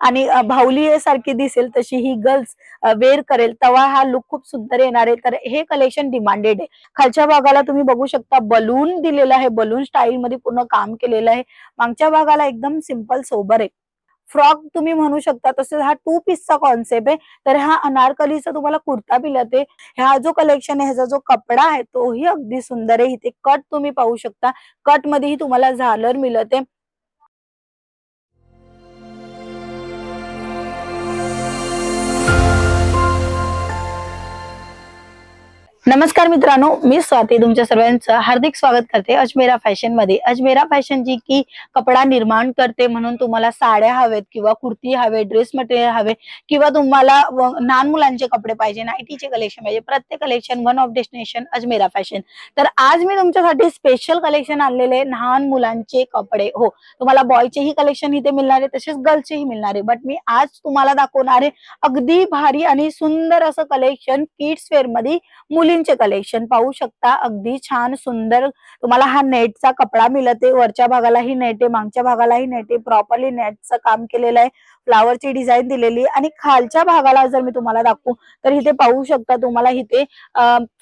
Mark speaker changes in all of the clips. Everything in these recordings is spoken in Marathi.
Speaker 1: आणि भाऊली सारखी दिसेल तशी ही गर्ल्स वेअर करेल. तेव्हा हा लुक खूप सुंदर येणार आहे. तर हे कलेक्शन डिमांडेड आहे. खालच्या भागाला तुम्ही बघू शकता बलून दिलेला आहे. बलून स्टाईल मध्ये पूर्ण काम केलेलं आहे. मागच्या भागाला एकदम सिंपल सोबर आहे. फ्रॉक तुम्ही म्हणू शकता तसेच हा टू पीसचा कॉन्सेप्ट आहे. तर हा अनारकलीचा तुम्हाला कुर्ता मिळत आहे हा जो कलेक्शन आहे ह्याचा जो कपडा आहे तोही अगदी सुंदर आहे. इथे कट तुम्ही पाहू शकता. कट मध्येही तुम्हाला झालर मिळत. आहे नमस्कार मित्रांनो मी स्वाती तुमच्या सर्वांचं हार्दिक स्वागत करते अजमेरा फॅशनमध्ये. अजमेरा फॅशन जी की कपडा निर्माण करते म्हणून तुम्हाला साड्या हवेत किंवा कुर्ती हवे ड्रेस मटेरियल हवे किंवा तुम्हाला लहान मुलांचे कपडे पाहिजे नाईटीचे कलेक्शन पाहिजे प्रत्येक collection one of destination Ajmera fashion. तर आज मी तुमच्यासाठी स्पेशल कलेक्शन आणलेले लहान मुलांचे कपडे. हो तुम्हाला बॉयचेही कलेक्शन इथे मिळणार आहे तसेच गर्ल्सचेही मिळणार आहे. बट मी आज तुम्हाला दाखवणार आहे अगदी भारी आणि सुंदर असं कलेक्शन किड्स वेअरमध्ये मुलींचे कलेक्शन पाहू शकता. अगदी छान सुंदर. तुम्हाला हा नेटचा कपडा मिळत आहे. वरच्या भागालाही नेट आहे. मागच्या भागालाही नेट आहे. प्रॉपरली नेटचं काम केलेलं आहे. फ्लावरची डिझाईन दिलेली आहे. आणि खालच्या भागाला जर मी तुम्हाला दाखवू तर इथे पाहू शकता तुम्हाला इथे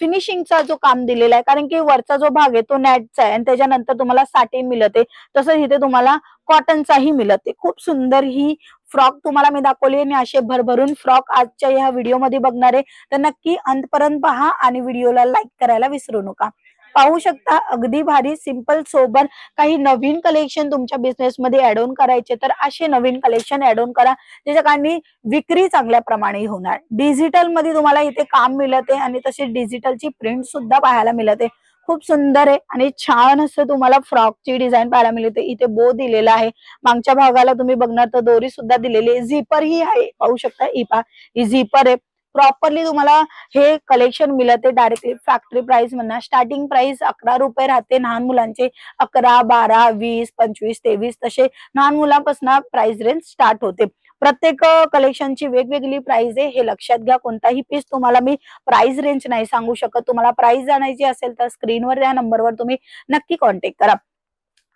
Speaker 1: फिनिशिंगचा जो काम दिलेला आहे. कारण की वरचा जो भाग आहे तो नेटचा आहे. आणि त्याच्यानंतर तुम्हाला साटी मिळते तसंच इथे तुम्हाला कॉटनचाही मिळते खूप सुंदर ही फ्रॉक तुम्हाला मी दाखवली आणि असे भरभरून फ्रॉक आजच्या ह्या व्हिडिओमध्ये बघणार आहे. तर नक्की अंतपर्यंत पहा आणि व्हिडिओला लाईक करायला विसरू नका. पाहू शकता अगदी भारी सिंपल सोबर काही नवीन कलेक्शन तुमच्या बिझनेस मध्ये ऍड ऑन करायचे तर असे नवीन कलेक्शन ऍड ऑन करा. त्याच्या कारणी विक्री चांगल्या प्रमाणे होणार. डिजिटलमध्ये तुम्हाला इथे काम मिळत आहे आणि तशी डिजिटलची प्रिंट सुद्धा पाहायला मिळत. आहे खूप सुंदर आहे आणि छान असं तुम्हाला फ्रॉकची डिझाईन पाहायला मिळते. इथे बो दिलेला आहे. मागच्या भागाला तुम्ही बघणार तर दोरी सुद्धा दिलेली आहे. झिपर ही आहे. पाहू शकता इपा ही झिपर आहे. प्रॉपरली तुम्हाला हे कलेक्शन मिळते डायरेक्टली फॅक्टरी प्राइस म्हणा. स्टार्टिंग प्राइस अकरा रुपये राहते लहान मुलांचे. अकरा बारा वीस पंचवीस तेवीस तसे लहान मुलांपासून प्राइस रेंज स्टार्ट होते. प्रत्येक कलेक्शनची वेगवेगळी प्राइस आहे. हे लक्षात घ्या. कोणताही पीस तुम्हाला मी प्राइस रेंज नाही सांगू शकत. तुम्हाला प्राइस जाणायची असेल तर स्क्रीनवर या नंबरवर तुम्ही नक्की कॉन्टॅक्ट करा.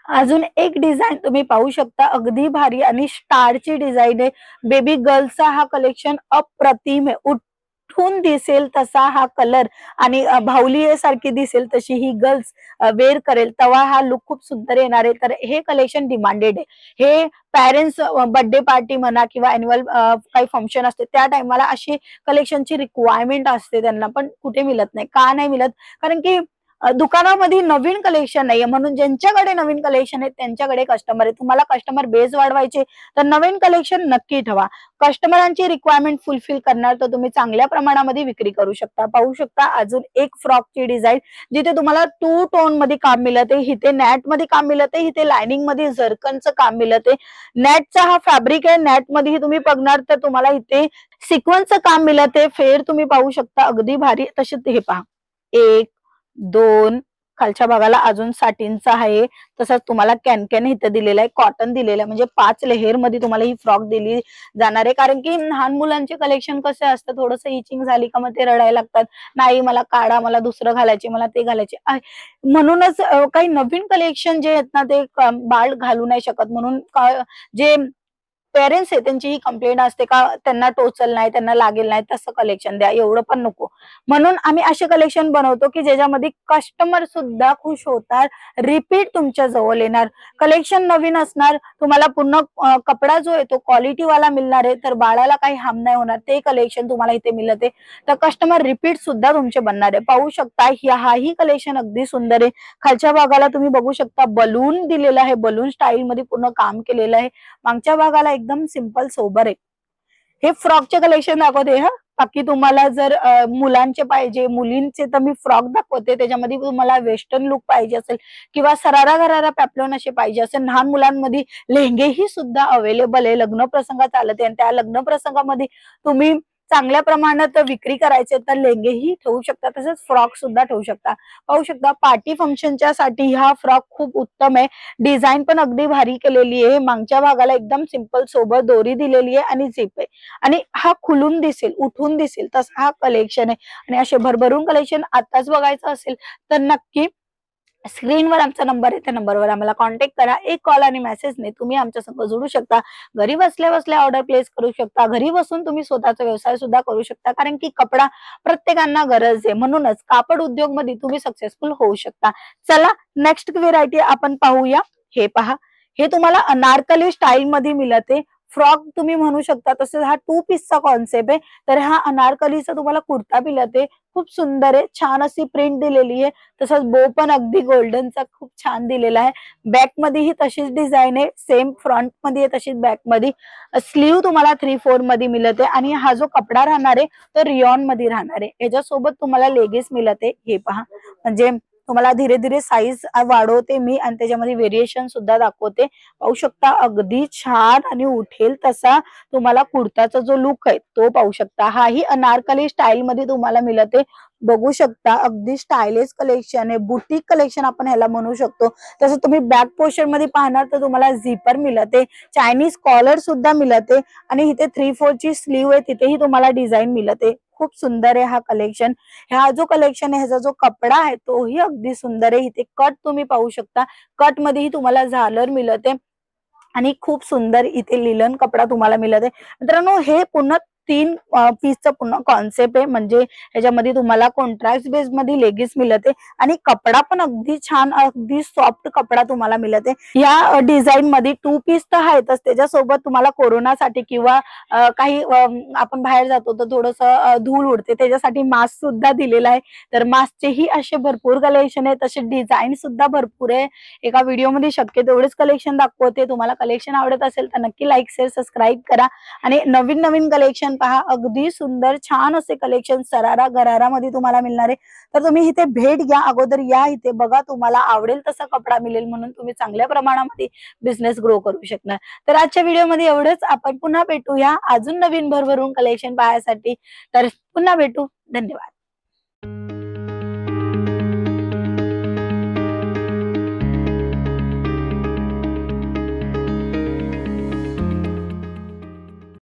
Speaker 1: अजून एक डिझाईन तुम्ही पाहू शकता. अगदी भारी आणि स्टारची डिझाईन आहे. बेबी गर्लचा हा कलेक्शन अप्रतिम आहे. उठून दिसेल तसा हा कलर आणि अ, सारखी दिसेल तशी ही गर्ल्स वेअर करेल तेव्हा हा लुक खूप सुंदर येणार आहे. तर हे कलेक्शन डिमांडेड आहे. हे पॅरेंट्स बर्थडे पार्टी म्हणा किंवा अॅन्युअल काही फंक्शन असते त्या टायमाला अशी कलेक्शनची रिक्वायरमेंट असते त्यांना. पण कुठे मिळत नाही. का नाही मिळत? कारण की दुकानामध्ये नवीन कलेक्शन नाहीये. म्हणून ज्यांच्याकडे नवीन कलेक्शन आहे त्यांच्याकडे कस्टमर आहे तुम्हाला कस्टमर बेस वाढवायचे तर नवीन कलेक्शन नक्की ठेवा. कस्टमरांची रिक्वायरमेंट फुलफिल करणार तर तुम्ही चांगल्या प्रमाणामध्ये विक्री करू शकता. पाहू शकता अजून एक फ्रॉकची डिझाईन जिथे तुम्हाला टू टोनमध्ये काम मिळते इथे नॅटमध्ये काम मिळते इथे लाइनिंगमध्ये झरकनचं काम मिळते. नॅटचा हा फॅब्रिक आहे नेटमध्येही तुम्ही बघणार तर तुम्हाला इथे सिक्वन्सचं काम मिळते. फेर तुम्ही पाहू शकता अगदी भारी. तसे हे पहा. एक दोन खालच्या भागाला अजून साठींचा आहे. तसंच तुम्हाला कॅनकॅन इथं दिलेलं आहे कॉटन दिलेला आहे. म्हणजे पाच लेहेरमध्ये तुम्हाला ही फ्रॉक दिली जाणार आहे. कारण की लहान मुलांचे कलेक्शन कसे असतं थोडस इचिंग झाली का मग ते रडायला लागतात. नाही मला काढा मला दुसरं घालायचे मला ते घालायचे. आहे. म्हणूनच काही नवीन कलेक्शन जे आहेत ना ते बाळ घालू नाही शकत. म्हणून जे पेरेंट्स आहे त्यांची ही कंप्लेंट असते का त्यांना टोचल नाही त्यांना लागेल नाही तसं कलेक्शन द्या एवढं पण नको. म्हणून आम्ही असे कलेक्शन बनवतो की ज्याच्यामध्ये कस्टमर सुद्धा खुश होतात रिपीट तुमच्या जवळ येणार. कलेक्शन नवीन असणार तुम्हाला पूर्ण कपडा जो आहे तो क्वालिटी वाला मिळणार आहे तर बाळाला काही हाम नाही होणार ते कलेक्शन तुम्हाला इथे मिळते. तर कस्टमर रिपीट सुद्धा तुमचे बनणार आहे. पाहू शकता हाही कलेक्शन अगदी सुंदर आहे. खालच्या भागाला तुम्ही बघू शकता बलून दिलेला आहे बलून स्टाईल मध्ये पूर्ण काम केलेलं आहे. मागच्या भागाला एकदम सिंपल सोबर आहे. हे फ्रॉकचे कलेक्शन दाखवते हा. बाकी तुम्हाला जर मुलांचे पाहिजे मुलींचे तर मी फ्रॉक दाखवते. त्याच्यामध्ये तुम्हाला वेस्टर्न लुक पाहिजे असेल किंवा सरारा घरारा पॅपलोन असे पाहिजे असेल. लहान मुलांमध्ये लेहंगेही सुद्धा अवेलेबल आहे. लग्न प्रसंग चालत आहे आणि त्या लग्न प्रसंगामध्ये तुम्ही चांगल्या प्रमाणात विक्री करायचे तर लेंगेही ठेवू शकता तसेच फ्रॉक सुद्धा ठेवू शकता. पाहू शकता पार्टी फंक्शनच्या साठी हा फ्रॉक खूप उत्तम आहे. डिझाईन पण अगदी भारी केलेली आहे. मागच्या भागाला एकदम सिंपल सोबत दोरी दिलेली आहे आणि झिप आहे. आणि हा खुलून दिसेल उठून दिसेल तसा हा कलेक्शन आहे. आणि असे भरभरून कलेक्शन आताच बघायचं असेल तर नक्की स्क्रीनवर आमचा नंबर आहे त्या नंबरवर आम्हाला कॉन्टॅक्ट करा. एक कॉल आणि मेसेजने तुम्ही आमच्या संग जोडू शकता. घरी बसल्या बसल्या ऑर्डर प्लेस करू शकता. घरी बसून तुम्ही स्वतःचा व्यवसाय सुद्धा करू शकता. कारण की कपडा प्रत्येकांना गरज आहे. म्हणूनच कापड उद्योगमध्ये तुम्ही सक्सेसफुल होऊ शकता. चला नेक्स्ट व्हेरायटी आपण पाहूया. हे पहा. हे तुम्हाला अनारकली स्टाईल मध्ये मिळते. फ्रॉक तुम्ही म्हणू शकता तसेच हा टू पीसचा कॉन्सेप्ट आहे. तर हा अनारकलीचा तुम्हाला कुर्ता मिळते खूप सुंदर आहे. छान अशी प्रिंट दिलेली आहे. तसंच बो पण अगदी गोल्डनचा खूप छान दिलेला आहे. बॅक मध्येही तशीच डिझाईन आहे. सेम फ्रंटमध्ये आहे तशीच बॅकमध्ये स्लीव तुम्हाला थ्री फोरमध्ये मिळत. आहे आणि हा जो कपडा राहणार आहे तो रियॉनमध्ये राहणार आहे. याच्यासोबत तुम्हाला लेगेच मिळत. आहे हे पहा. म्हणजे तुम्हाला धीरे धीरे साईज वाढवते मी आणि त्याच्यामध्ये व्हेरिएशन सुद्धा दाखवते. पाहू शकता अगदी छान आणि उठेल तसा तुम्हाला कुर्ताचा जो लुक आहे तो पाहू शकता. हाही अनारकली स्टाईल मध्ये तुम्हाला मिळते. बघू शकता अगदी स्टायलिश कलेक्शन आहे. बुटीक कलेक्शन आपण ह्याला म्हणू शकतो. तसं तुम्ही बॅक पोर्शनमध्ये पाहणार तर तुम्हाला झिपर मिळते. चायनीज कॉलर सुद्धा मिळते. आणि इथे थ्री फोर ची स्लीव आहे तिथेही तुम्हाला डिझाईन मिळते. खूप सुंदर आहे हा कलेक्शन हा जो कलेक्शन आहे ह्याचा जो कपडा आहे तोही अगदी सुंदर आहे. इथे कट तुम्ही पाहू शकता. कट मध्येही तुम्हाला झालर मिळते. आणि खूप सुंदर इथे लिलन कपडा तुम्हाला मिळत. आहे मित्रांनो हे पुन्हा तीन पीसचं पूर्ण कॉन्सेप्ट आहे. म्हणजे ह्याच्यामध्ये तुम्हाला कॉन्ट्रास्ट बेस मध्ये लेगीस मिळते आणि कपडा पण अगदी छान अगदी सॉफ्ट कपडा तुम्हाला मिळते. या डिझाईन मध्ये टू पीस तर आहेतच. त्याच्यासोबत तुम्हाला कोरोनासाठी किंवा काही आपण बाहेर जातो तर थोडस धूळ उडते. त्याच्यासाठी मास्क सुद्धा दिलेला आहे. तर मास्कचेही असे भरपूर कलेक्शन आहे तसे डिझाईन सुद्धा भरपूर आहे. एका व्हिडिओमध्ये शक्य तेवढेच कलेक्शन दाखवते. तुम्हाला कलेक्शन आवडत असेल तर नक्की लाईक शेअर सबस्क्राईब करा. आणि नवीन नवीन कलेक्शन पहा. अगदी सुंदर छान असे कलेक्शन सरारा गरारा मध्ये तुम्हाला मिळणार. आहे तर तुम्ही इथे भेट घ्या अगोदर. या इथे बघा तुम्हाला आवडेल तसा कपडा मिळेल म्हणून तुम्ही चांगल्या प्रमाणामध्ये बिझनेस ग्रो करू शकणार. तर आजच्या व्हिडिओमध्ये एवढंच. आपण पुन्हा भेटूया. अजून नवीन भरभरून कलेक्शन पाहण्यासाठी तर पुन्हा भेटू. धन्यवाद.